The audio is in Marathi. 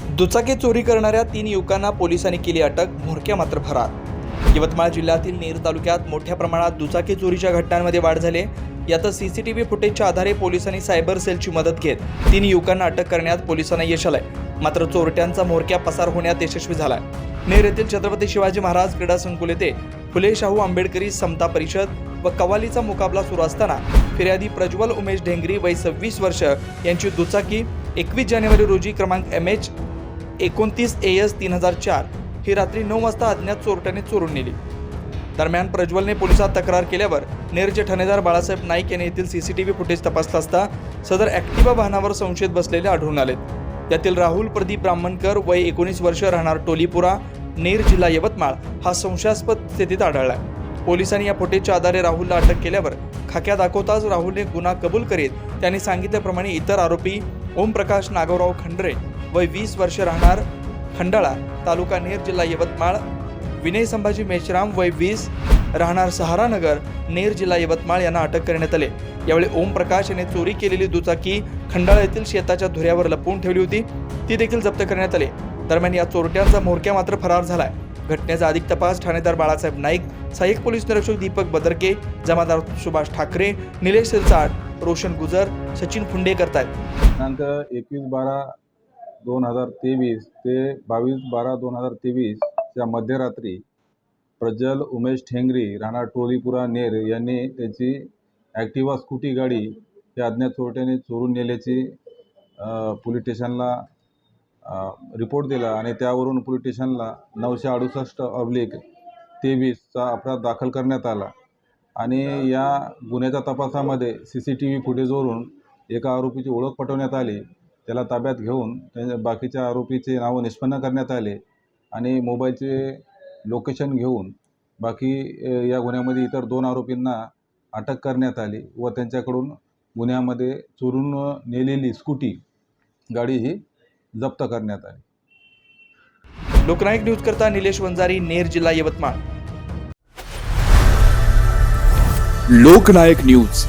दुचाकी चोरी करणाऱ्या तीन युवकांना पोलिसांनी केली अटक म्होरक्या मात्र भरात यवतमाळ जिल्ह्यातील नेर तालुक्यात मोठ्या प्रमाणात दुचाकी चोरीच्या घटनांमध्ये वाढ झाली. यातच व्ही फुटेजच्या आधारे पोलिसांनी सायबर सेलची मदत घेत तीन युवकांना अटक करण्यात पोलिसांना यश आलंय. मात्र चोरट्यांचा म्होरक्या पसार होण्यात यशस्वी झालाय. नेर येथील छत्रपती शिवाजी महाराज क्रीडा संकुल येथे फुले शाहू आंबेडकरी समता परिषद व कवालीचा मुकाबला सुरू असताना फिर्यादी प्रज्वल उमेश ढेंगरी वय सव्वीस वर्ष यांची दुचाकी एकवीस जानेवारी रोजी क्रमांक एम एच एकोणतीस ए एस तीन हजार चार ही रात्री नऊ वाजता अज्ञात चोरट्याने चोरून नेली. दरम्यान प्रज्वलने पोलिसात तक्रार केल्यावर नेरचे ठाणेदार बाळासाहेब नाईक यांनी येथील व्ही फुटेज तपासला असता सदर ॲक्टिवा वाहनावर संशयित बसलेले आढळून आले. त्यातील राहुल प्रदीप ब्राह्मणकर वय एकोणीस वर्ष राहणार टोलीपुरा नेर जिल्हा यवतमाळ हा संशयास्पद स्थितीत आढळला. पोलिसांनी या फुटेजच्या आधारे राहुलला अटक केल्यावर खाक्या दाखवताच राहुलने गुन्हा कबूल करीत त्यांनी सांगितल्याप्रमाणे इतर आरोपी ओमप्रकाश नागवराव खंडरे वय वीस वर्ष राहणार खंडाळा तालुका नेर जिल्हा यवतमाळ. विनय संभाजी मेश्राम वय वीस राहणार सहारानगर नेर जिल्हा यवतमाळ यांना अटक करण्यात आले. यावेळी ओमप्रकाश याने चोरी केलेली दुचाकी खंडाळा येथील शेताच्या धुऱ्यावर लपवून ठेवली होती. ती देखील जप्त करण्यात आली. दरम्यान या चोरट्यांचा म्होरक्या मात्र फरार झालाय. घटनेचा अधिक तपास ठाणेदार बाळासाहेब नाईक सहाय्यक पोलीस निरीक्षक दीपक बदरके जमादार सुभाष ठाकरे निलेश सिरसाट रोशन गुजर सचिन फुंडे करतायत. दिनांक एकवीस बारा दोन हजार तेवीस ते बावीस बारा दोन हजार तेवीसच्या मध्यरात्री प्रज्वल उमेश ठेंगरी राणा टोलीपुरा नेर यांनी त्याची ॲक्टिवा स्कूटी गाडी या अज्ञात चोरट्याने चोरून नेल्याची पोलीस स्टेशनला रिपोर्ट दिला आणि त्यावरून पोलीस स्टेशनला नऊशे अडुसष्ट अब्लिक तेवीसचा अपराध दाखल करण्यात आला. आणि या गुन्ह्याच्या तपासामध्ये सी सी टी व्ही फुटेजवरून एका आरोपीची ओळख पटवण्यात आली. त्याला ताब्यात घेऊन त्या बाकीच्या आरोपीचे नावं निष्पन्न करण्यात आले आणि मोबाईलचे लोकेशन घेऊन बाकी या गुन्ह्यामध्ये इतर दोन आरोपींना अटक करण्यात आली व त्यांच्याकडून गुन्ह्यामध्ये चोरून नेलेली स्कूटी गाडी ही जप्त करण्यात आली. लोकनायक न्यूज करता निलेश वंजारी नेर जिल्हा यवतमाळ. लोकनायक न्यूज.